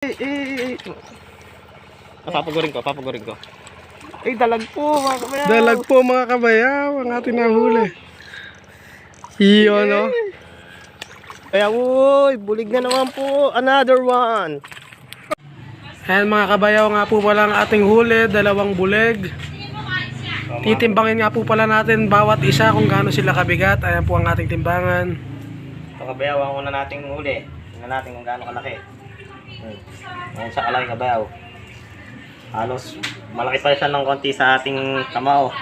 Eh, eh, eh. Papagurin ko, papagurin ko. Eh, dalag po mga kabayaw. Dalag po mga kabayaw ang ating nahuli. Iyon no? Kaya uy, bulig na naman po. Another one. Ayan mga kabayaw nga po pala ang ating huli, dalawang buleg. Titimbangin nga po pala natin bawat isa kung gaano sila kabigat. Ayan po ang ating timbangan. Ito kabayaw, ang una nating huli. Tingnan natin kung gaano kalaki. Ayan siya kalaki kabayaw. Halos malaki pa siya ng konti sa ating kamao.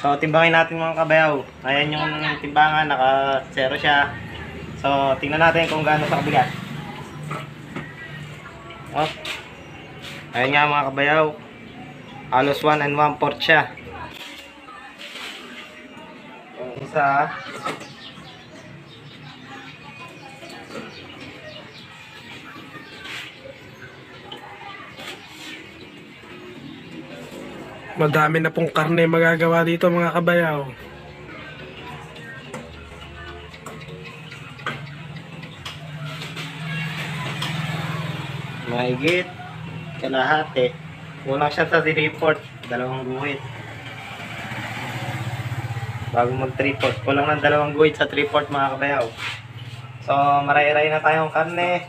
So timbangin natin mga kabayaw. Ayan yung timbangan, naka zero siya. So tingnan natin kung gaano sa kabigat. Oh. Ayan nga mga kabayaw. Halos 1 and 1 fourth siya. Yung isa, Madami na pong karne magagawa dito mga kabayaw. mahigit kalahati. Kulang siya sa 3 report dalawang guhit. Bago mag 3 report kulang ng dalawang guhit sa 3 report mga kabayaw. So maray-ray na tayong karne.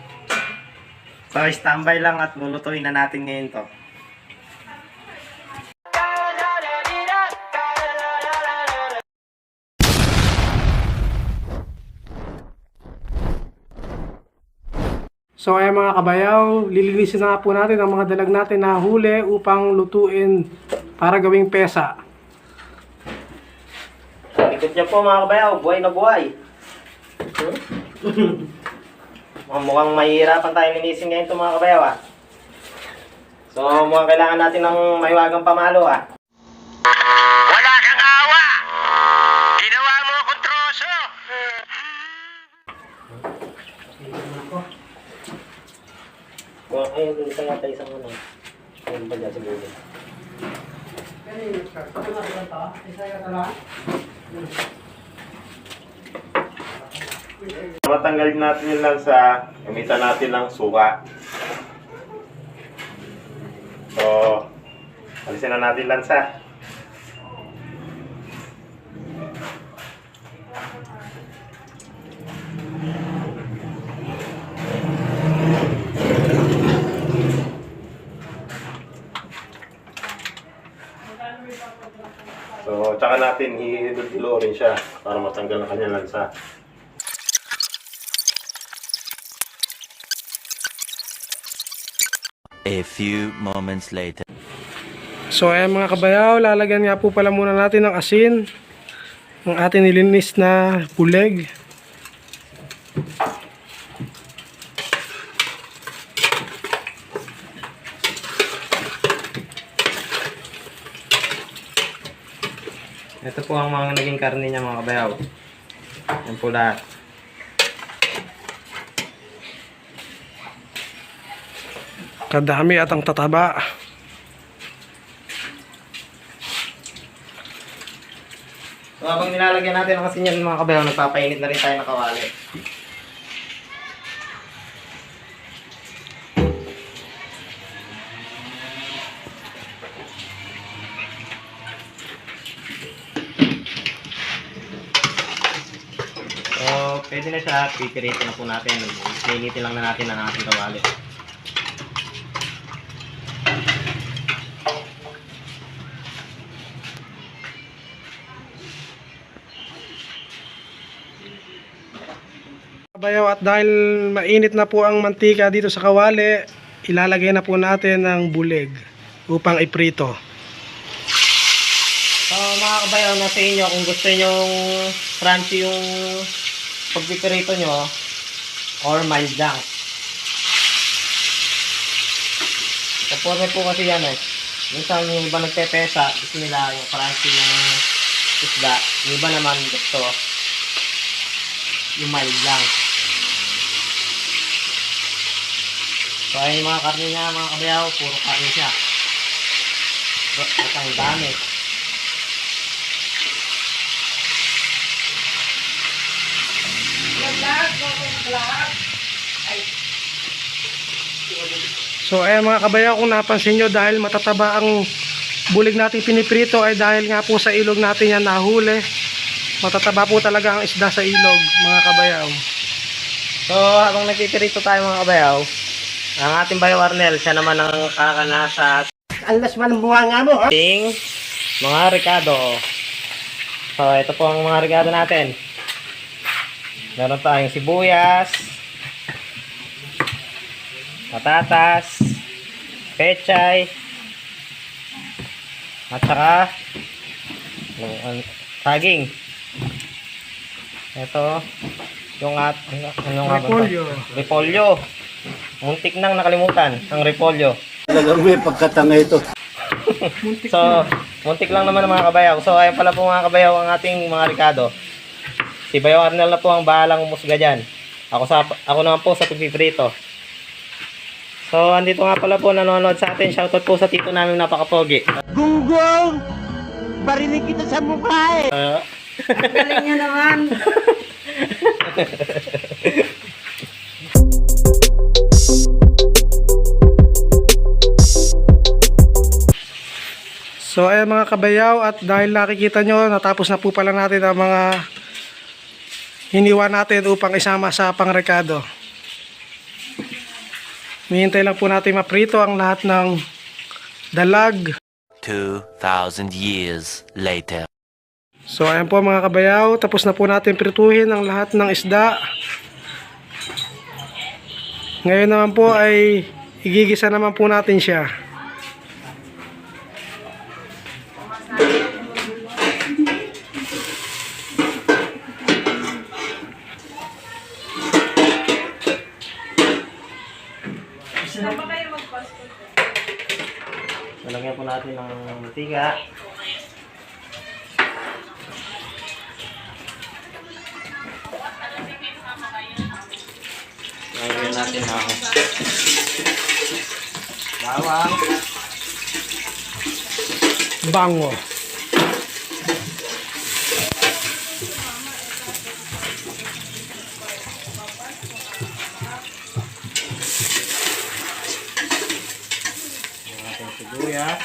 So standby lang at lulutuin na natin ngayon to So ayan mga kabayaw, lilinisin na po natin ang mga dalag natin na huli upang lutuin para gawing pesa. likod niya po mga kabayaw buhay na buhay. Mukhang- mukhang mahihirapan tayo linisin ngayon to mga kabayaw ah. So mukhang kailangan natin ng mahiwagang pamalo ah Dun isa yata isang ano. Ayun ba dyan siguro? Matanggalin natin yung lansa, gamitan natin ng suka. So, alisin na natin lansa. So, tsaka natin i-dulo rin siya para matanggal ang kanyang lansa. A few moments later. So ayan mga kabayaw, lalagyan nga po pala muna natin ng asin ng ating nilinis na buleg. Ito po ang mga naging karne niya mga kabayaw. Yan po lahat. Kadami at ang tataba. So habang nilalagyan natin ang asin yan mga kabayaw, nagpapainit na rin tayo ng kawali. Siya. Pipiritin na po natin. Pinitin lang na natin ang ating kawali. Kabayaw at dahil mainit na po ang mantika dito sa kawali, ilalagay na po natin ang buleg upang iprito. So mga kabayaw, nasa inyo kung gusto nyo crunchy yung pagpiperito nyo or mild lang. Kaporme po kasi yan eh. Minsan yung iba nagpepesa, gusto nila yung crunchy yung isda. Yung iba naman gusto yung mild lang. So ayun yung mga karne niya mga kabayaw, puro karne siya. At ang dami. So ayan mga kabayaw kung napansin nyo dahil matataba ang bulig natin piniprito ay dahil nga po sa ilog natin yan nahuli. Matataba po talaga ang isda sa ilog mga kabayaw. So, habang nagpipirito tayo mga kabayaw, ang ating bayaw Arnel, siya naman ang kakana sa Alas man ang bunga nga mo, ha? ating mga rekado. So, ito po ang mga rekado natin. Meron tayong sibuyas, patatas, pechay, at saka yung, ang, saging. Ito, yung at, ano nga? Repolyo. Repolyo. Muntik nang nakalimutan ang repolyo. Talagang may pagkatanga ito. So, muntik lang naman ang mga kabayaw. So, ayun pala po mga kabayaw ang ating mga Ricardo. Si Bayaw Arnel na po ang bahalang umusga dyan. Ako, sa, ako naman po sa pagpiprito. So, andito nga pala po nanonood sa atin. Shoutout po sa tito namin napakapogi. Gunggong! Barinig kita sa mukha eh! Uh, Galing niya naman. So ayan mga kabayaw at dahil nakikita nyo natapos na po pala natin ang mga hiniwa natin upang isama sa pangrekado. Mihintay lang po natin maprito ang lahat ng dalag. 2,000 years later. So ayan po mga kabayaw, tapos na po natin prituhin ang lahat ng isda. Ngayon naman po ay igigisa naman po natin siya. Lalagyan po natin ng mantika. Lalagyan natin ng bawang. Bango. Sibuyas.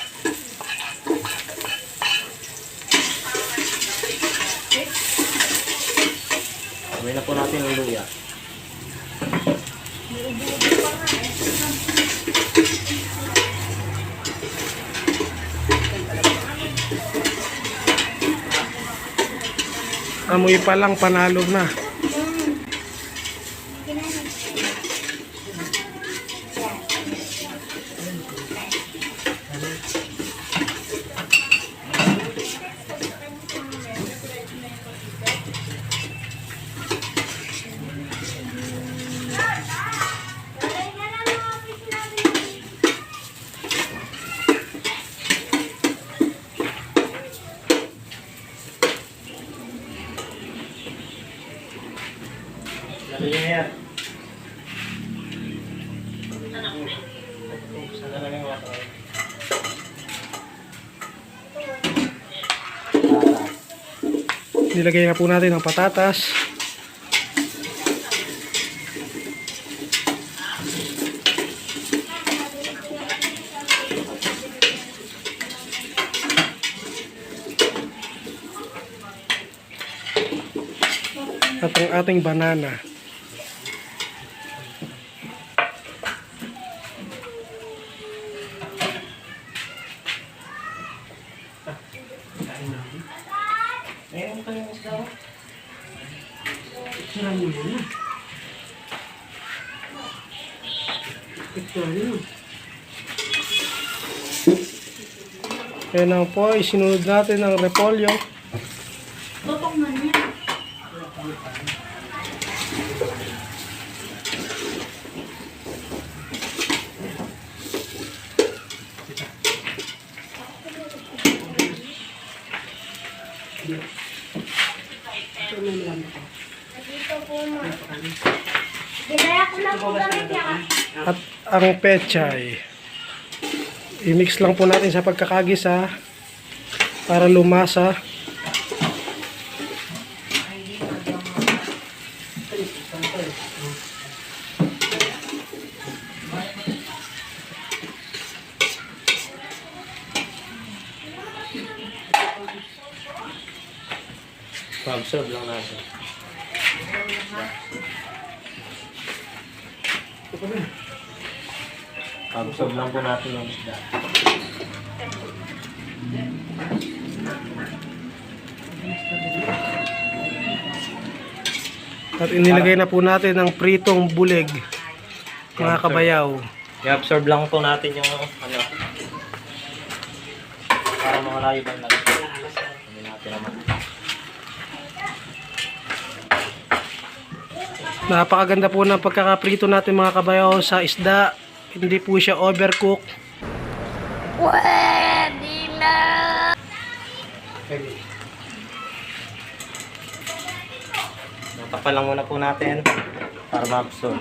Gawin na po natin ang luya. Amoy pa lang panalo na. Yan. Nilagay na po natin ang patatas. At ang ating banana. Kaya na po, isinunod natin ang repolyo. Totong man yan. Ginaya ko lang po gamit niya. At ang pechay. I-mix lang po natin sa pagkakagisa para lumasa. Pag-serve lang natin. Pa-absorb lang po natin yung isda. At inilagay na po natin ang pritong bulig. Mga kabayaw. I-absorb lang po natin yung ano para mga layo lang Napakaganda po ng pagkakaprito natin mga kabayaw sa isda. Hindi po siya overcook. Tapan lang muna po natin para ma-absorb.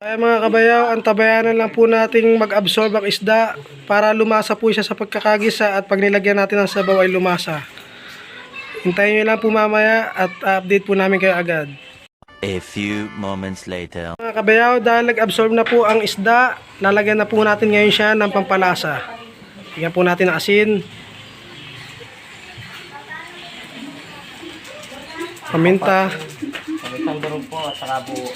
Kaya mga kabayaw, ang tabayanan lang po nating mag-absorb ang isda para lumasa po siya sa pagkakagisa at pag nilagyan natin ng sabaw ay lumasa. Hintayin nyo lang po mamaya at update po namin kayo agad. A few moments later. Mga kabayaw, dahil nag-absorb na po ang isda, lalagyan na po natin ngayon siya ng pampalasa. Bigyan po natin ng asin. Paminta. Kamitang durog po at saka buo.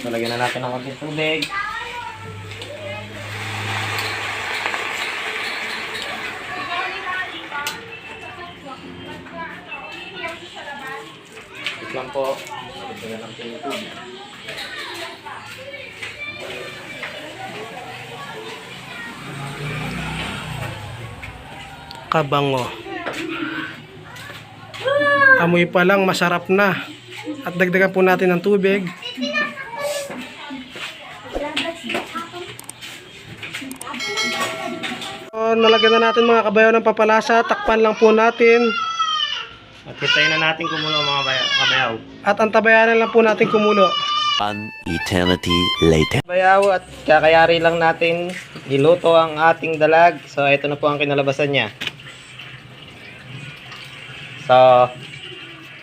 So, lagyan na natin ng konting tubig. Lang po. Lagyan na natin yung tubig. Kabango. Amoy pa lang, masarap na. At dagdagan po natin ng tubig. So, nalagyan na natin mga kabayaw ng papalasa. Takpan lang po natin. At hintayin na natin kumulo mga baya- kabayaw. At ang tabayanan lang po natin kumulo. One eternity later. Bayaw at kakayari lang natin iluto ang ating dalag. So ito na po ang kinalabasan niya. So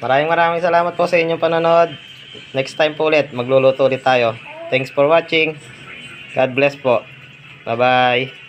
maraming maraming salamat po sa inyong panonood. Next time po ulit magluluto ulit tayo. Thanks for watching. God bless po. Bye bye.